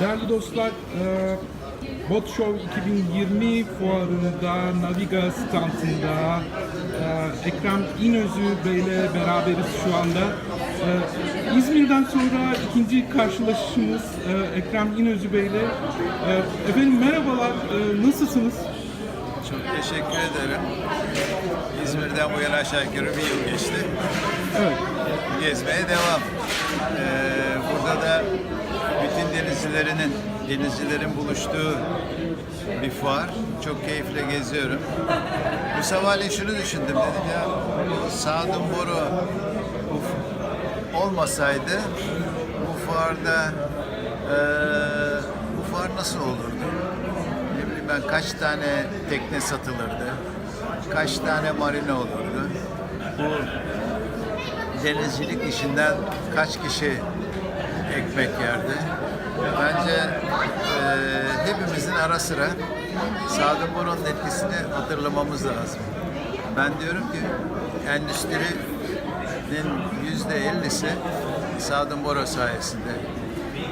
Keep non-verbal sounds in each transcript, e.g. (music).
Değerli dostlar, e, Bot Show 2020 fuarında Naviga standında e, Ekrem İnözü Bey'le beraberiz şu anda. E, İzmir'den sonra ikinci karşılaşışımız Ekrem İnözü Bey'le. Efendim merhabalar, nasılsınız? Çok teşekkür ederim. İzmir'den bu yana aşağı yukarı bir yıl geçti. Evet, Gezmeye devam. Ee, burada da denizcilerinin, denizcilerin buluştuğu bir fuar. Çok keyifle geziyorum. Bu sabahleyin şunu düşündüm. Dedim ya Sadun Boru bu f- olmasaydı bu fuarda eee, bu fuar nasıl olurdu? Ne bileyim ben kaç tane tekne satılırdı? Kaç tane marina olurdu? Bu denizcilik işinden kaç kişi ekmek yerdi? Bence eee, hepimizin ara sıra Sadık Boru'nun etkisini hatırlamamız lazım. Ben diyorum ki endüstrinin yüzde ellisi Sadın Bora sayesinde.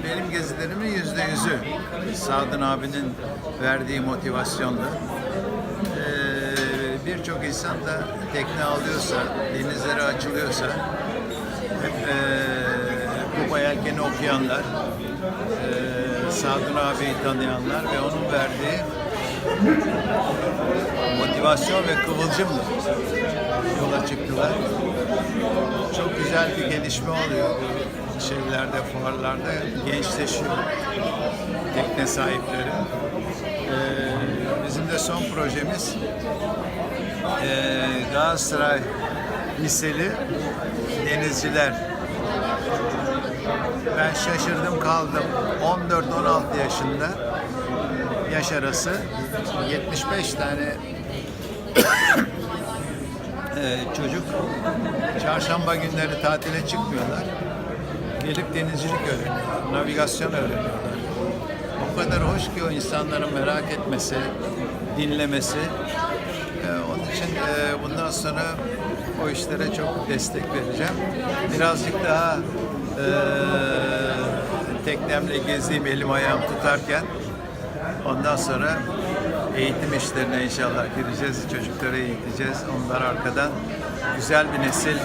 Benim gezilerimin yüzde yüzü Sadın abinin verdiği motivasyonla. Ee, Birçok insan da tekne alıyorsa, denizlere açılıyorsa, hep ee, Kuba Yelken'i okuyanlar, Sadun abiyi tanıyanlar ve onun verdiği motivasyon ve kıvılcımla yola çıktılar. Çok güzel bir gelişme oluyor şeylerde, fuarlarda gençleşiyor tekne sahipleri. Ee, bizim de son projemiz ee, Galatasaray liseli denizciler. Ben şaşırdım kaldım. 14-16 yaşında yaş arası 75 tane ee, (coughs) çocuk çarşamba günleri tatile çıkmıyorlar. Gelip denizcilik öğreniyorlar, navigasyon öğreniyorlar. O kadar hoş ki o insanların merak etmesi, dinlemesi. Ee, onun için e, bundan sonra o işlere çok destek vereceğim. Birazcık daha e, teknemle gezdiğim elim ayağım tutarken ondan sonra eğitim işlerine inşallah gireceğiz. Çocukları eğiteceğiz. Onlar arkadan güzel bir nesil,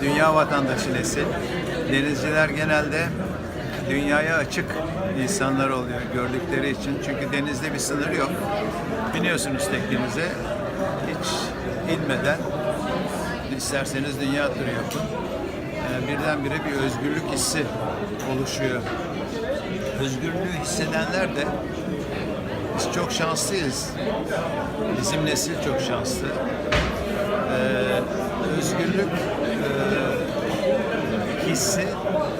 dünya vatandaşı nesil. Denizciler genelde dünyaya açık insanlar oluyor gördükleri için. Çünkü denizde bir sınır yok. Biniyorsunuz teknenize hiç inmeden isterseniz dünya turu yapın. Birdenbire bir özgürlük hissi oluşuyor. Özgürlüğü hissedenler de biz çok şanslıyız. Bizim nesil çok şanslı. Ee, özgürlük e, hissi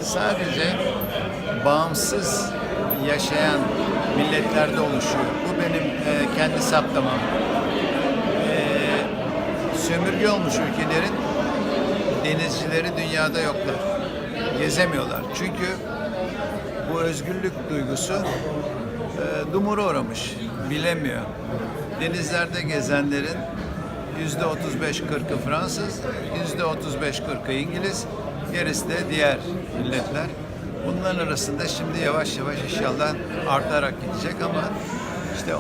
sadece bağımsız yaşayan milletlerde oluşuyor. Bu benim e, kendi saptamam. Ee, sömürge olmuş ülkelerin denizcileri dünyada yoklar. Gezemiyorlar. Çünkü bu özgürlük duygusu e, dumura uğramış, bilemiyor. Denizlerde gezenlerin yüzde 35-40'ı Fransız, yüzde 35-40'ı İngiliz, gerisi de diğer milletler. Bunların arasında şimdi yavaş yavaş inşallah artarak gidecek ama işte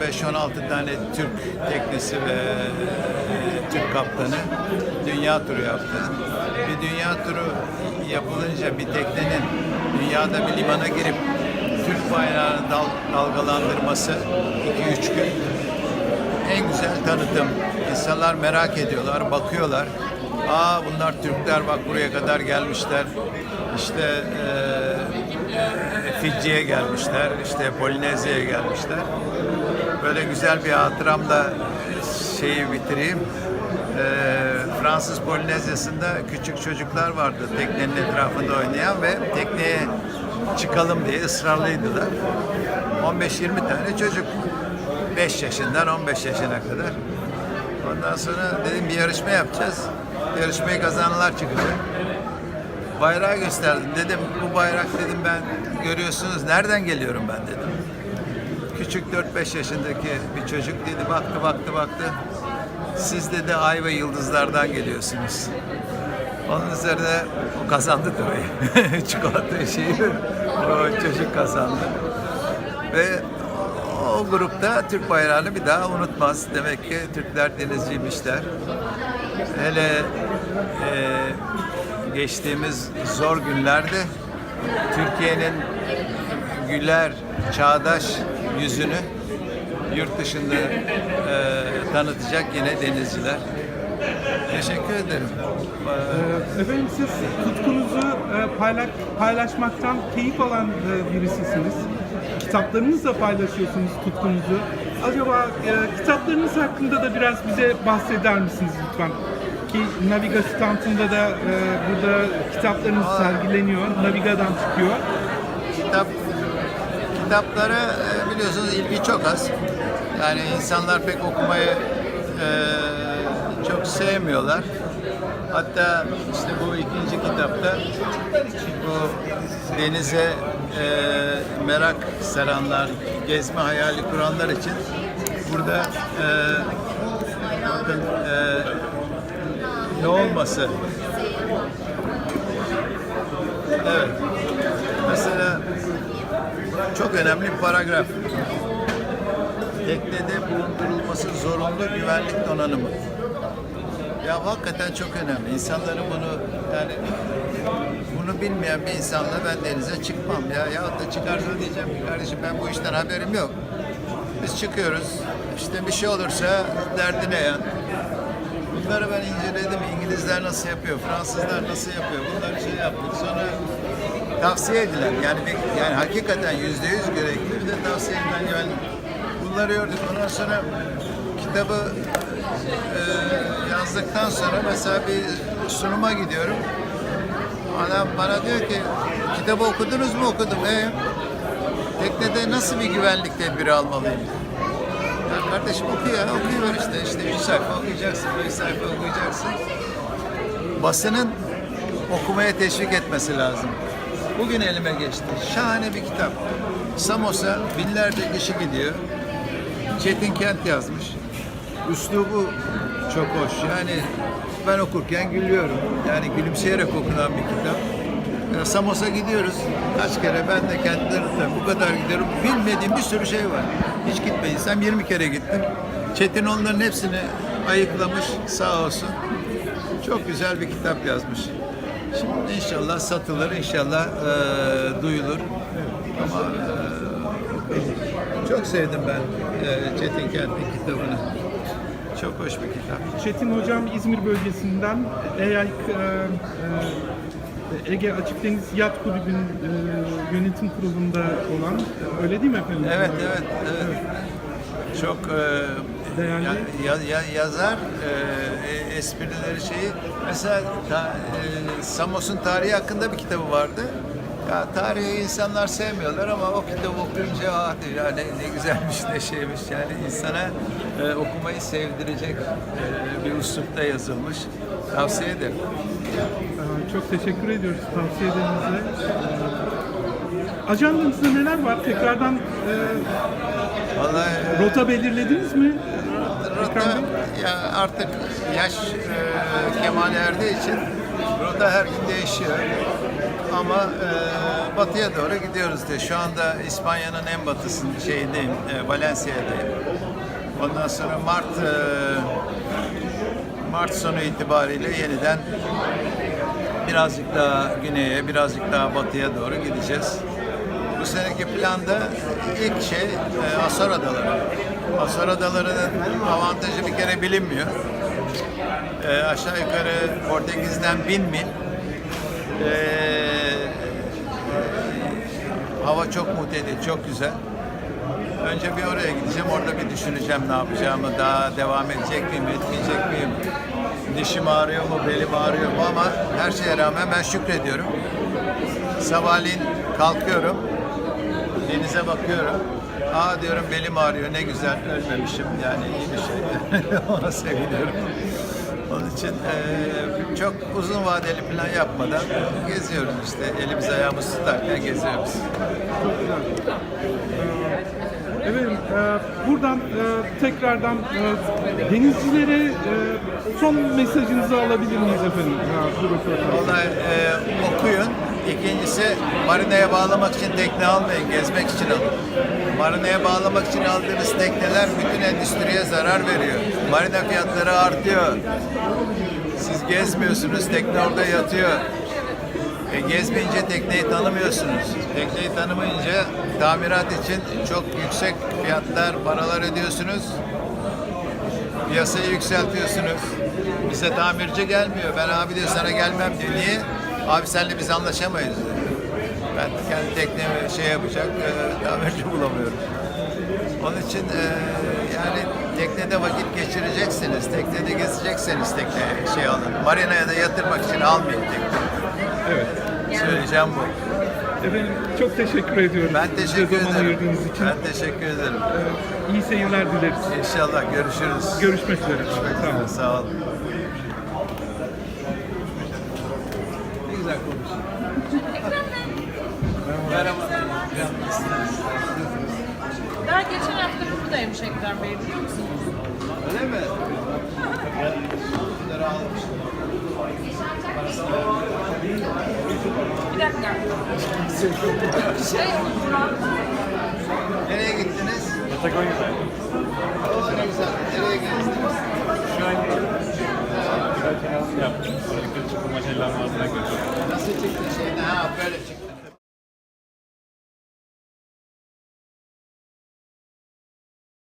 15-16 tane Türk teknesi ve e, Türk kaptanı dünya turu yaptı. Bir dünya turu yapılınca bir teknenin dünyada bir limana girip Türk bayrağını dal, dalgalandırması 2-3 gün en güzel tanıtım. İnsanlar merak ediyorlar, bakıyorlar. Aa bunlar Türkler bak buraya kadar gelmişler. İşte e, Fiji'ye gelmişler, işte Polinezya'ya gelmişler. Böyle güzel bir hatıramla şeyi bitireyim. E, Fransız Polinezya'sında küçük çocuklar vardı teknenin etrafında oynayan ve tekneye çıkalım diye ısrarlıydılar. 15-20 tane çocuk. 5 yaşından 15 yaşına kadar. Ondan sonra dedim bir yarışma yapacağız. Yarışmayı kazananlar çıkacak. Bayrağı gösterdim. Dedim bu bayrak dedim ben görüyorsunuz nereden geliyorum ben dedim. Küçük 4-5 yaşındaki bir çocuk dedi baktı baktı baktı. Siz dedi ay ve yıldızlardan geliyorsunuz. Onun üzerine o kazandı tabii. (laughs) Çikolata şeyi o çocuk kazandı. Ve o grupta Türk bayrağını bir daha unutmaz. Demek ki Türkler denizciymişler. Hele e, geçtiğimiz zor günlerde Türkiye'nin güler, çağdaş yüzünü yurt dışında e, tanıtacak yine denizciler. Teşekkür ederim. Ee, Efendim siz tutkunuzu e, paylaş, paylaşmaktan keyif alan e, birisisiniz. Kitaplarınızla paylaşıyorsunuz tutkunuzu. Acaba e, kitaplarınız hakkında da biraz bize bahseder misiniz lütfen? Ki Naviga standında da e, burada kitaplarınız sergileniyor. Naviga'dan çıkıyor. Kitap kitaplara e, biliyorsunuz ilgi çok az. Yani insanlar pek okumayı e, çok sevmiyorlar. Hatta işte bu ikinci kitapta bu denize e, merak saranlar, gezme hayali kuranlar için burada e, bakın e, ne olması Evet. Mesela çok önemli bir paragraf. Teknede bulundurulması zorunlu güvenlik donanımı. Ya hakikaten çok önemli. İnsanların bunu yani bunu bilmeyen bir insanla ben denize çıkmam ya. Ya da çıkarsa diyeceğim ki kardeşim ben bu işten haberim yok. Biz çıkıyoruz. İşte bir şey olursa derdine yan. Bunları ben inceledim. İngilizler nasıl yapıyor, Fransızlar nasıl yapıyor. Bunları şey yaptık. Sonra tavsiye edilen yani yani hakikaten yüzde yüz gerekli bir de tavsiye edilen yani bunları gördük. Ondan sonra kitabı e, yazdıktan sonra mesela bir sunuma gidiyorum. Adam bana diyor ki kitabı okudunuz mu okudum. E, teknede nasıl bir güvenlik tedbiri almalıyım? Kardeşim oku ya, okuyuver işte. İşte üç sayfa okuyacaksın, beş sayfa okuyacaksın. Basının okumaya teşvik etmesi lazım. Bugün elime geçti. Şahane bir kitap. Samos'a binlerce kişi gidiyor. Çetin Kent yazmış. Üslubu çok hoş. Yani ben okurken gülüyorum. Yani gülümseyerek okunan bir kitap. Samos'a gidiyoruz. Kaç kere ben de kendilerinde bu kadar gidiyorum. Bilmediğim bir sürü şey var. Hiç gitmediysem 20 kere gittim. Çetin onların hepsini ayıklamış sağ olsun. Çok güzel bir kitap yazmış. Şimdi inşallah satılır, inşallah eee, duyulur. Ama eee, çok sevdim ben eee, Çetin Kent'in kitabını. Çok hoş bir kitap. Çetin Hocam İzmir bölgesinden EYAK e, e, Ege Açık Deniz Yat Kulübü'nün e, yönetim kurulunda olan e, öyle değil mi efendim? Evet, evet, evet. Çok eee, Değerli. ya- ya- ya- yazar eee, e- esprileri şeyi. Mesela ta, eee, Samos'un tarihi hakkında bir kitabı vardı. Ya tarihi insanlar sevmiyorlar ama o kitabı okuyunca ah ya ne, ne güzelmiş ne şeymiş yani insana eee, okumayı sevdirecek eee, bir üslupta yazılmış. Tavsiye ederim. Çok teşekkür ediyoruz tavsiyelerinize. Ee, Ajandanızda neler var? Tekrardan e, Vallahi eee, rota belirlediniz mi? Rota ya artık yaş e, kemal erdiği için rota her gün değişiyor. Ama e, batıya doğru gidiyoruz diye. Şu anda İspanya'nın en batısının şeyindeyim, e, Valencia'dayım. Ondan sonra Mart e, Mart sonu itibariyle yeniden birazcık daha güneye, birazcık daha batıya doğru gideceğiz. Bu seneki planda ilk şey e, Asor Adaları. Asor Adaları'nın avantajı bir kere bilinmiyor. E, aşağı yukarı Portekiz'den bin mil. E, hava çok muhtedi, çok güzel. Önce bir oraya gideceğim, orada bir düşüneceğim ne yapacağımı, daha devam edecek miyim, etmeyecek miyim? Dişim ağrıyor mu, belim ağrıyor mu ama her şeye rağmen ben şükrediyorum. Sabahleyin kalkıyorum, denize bakıyorum. Aa diyorum belim ağrıyor, ne güzel ölmemişim. Yani iyi bir şey. (laughs) Ona seviniyorum. Onun için eee, çok uzun vadeli plan yapmadan geziyoruz işte. Elimiz ayağımız tutarken geziyoruz. Efendim, e, buradan e, tekrardan e, denizcilere e, son mesajınızı alabilir miyiz efendim? Vallahi e, okuyun. İkincisi marinaya bağlamak için tekne almayın, gezmek için alın. Marinaya bağlamak için aldığınız tekneler bütün endüstriye zarar veriyor. Marina fiyatları artıyor. Siz gezmiyorsunuz, tekne orada yatıyor. E, gezmeyince tekneyi tanımıyorsunuz. Tekneyi tanımayınca tamirat için çok yüksek fiyatlar, paralar ödüyorsunuz. Piyasayı yükseltiyorsunuz. Bize tamirci gelmiyor. Ben abi diyor sana gelmem diyor. Niye? Abi senle biz anlaşamayız. diyor. Ben kendi teknemi şey yapacak e, tamirci (laughs) bulamıyorum. Onun için e, yani teknede vakit geçireceksiniz. Teknede gezecekseniz tekneye şey alın. Marinaya da yatırmak için almayın tekne. Evet. Söyleyeceğim bu. Efendim çok teşekkür ediyorum. Ben Bize teşekkür zaman ederim. ayırdığınız için. Ben teşekkür ederim. E, iyi seyirler dileriz. İnşallah görüşürüz. Görüşmek üzere. Sağ olun. Sağ olun. Ne güzel konuşuyor. Merhaba. Daha geçen hafta buradaymış Ekrem Bey biliyor musunuz? Öyle mi? (laughs) Bunları almıştım şey, Nereye gittiniz? Patagonya'da. Oh, ne güzel. Nereye gittiniz? Şu an Güzel kenarını yaptım. Sonra çıkıp maçayla mağazına götürdüm. Nasıl çıktı şeyden? Ha böyle çıktı.